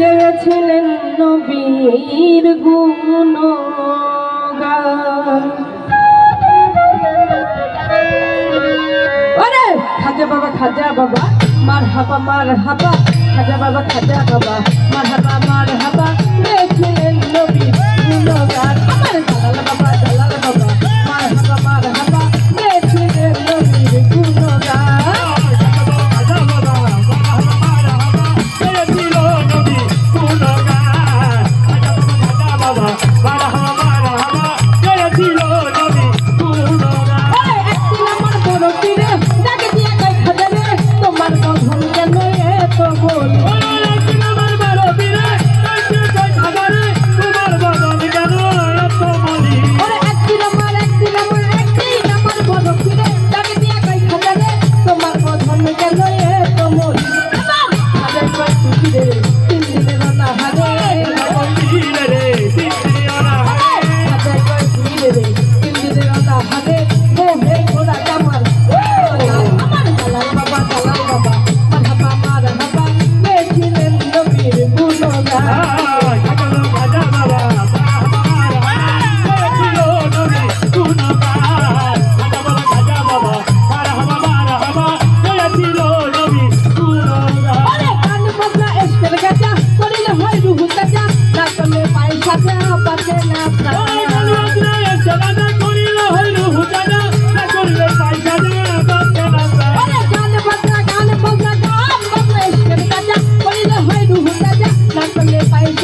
গেছিলেন নবীর গুণ খাজা বাবা খাজা বাবা মার হাবা মার হাবা খাজা বাবা খাজা বাবা মার হাবা মার হাবা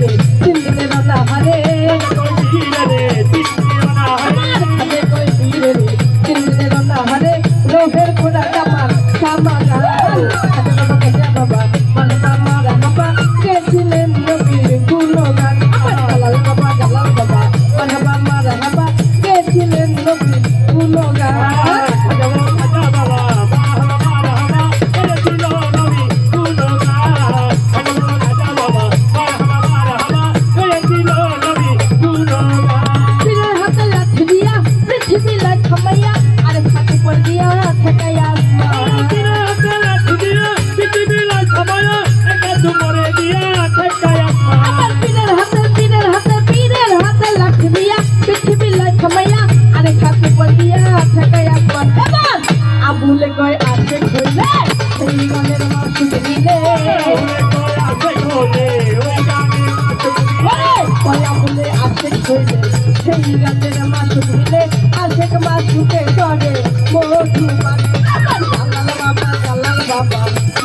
দিন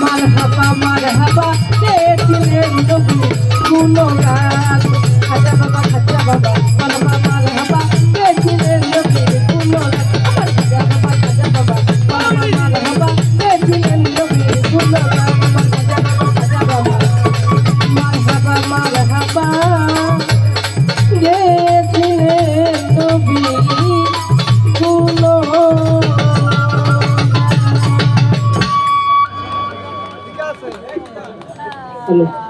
marhaba marhaba Hasta.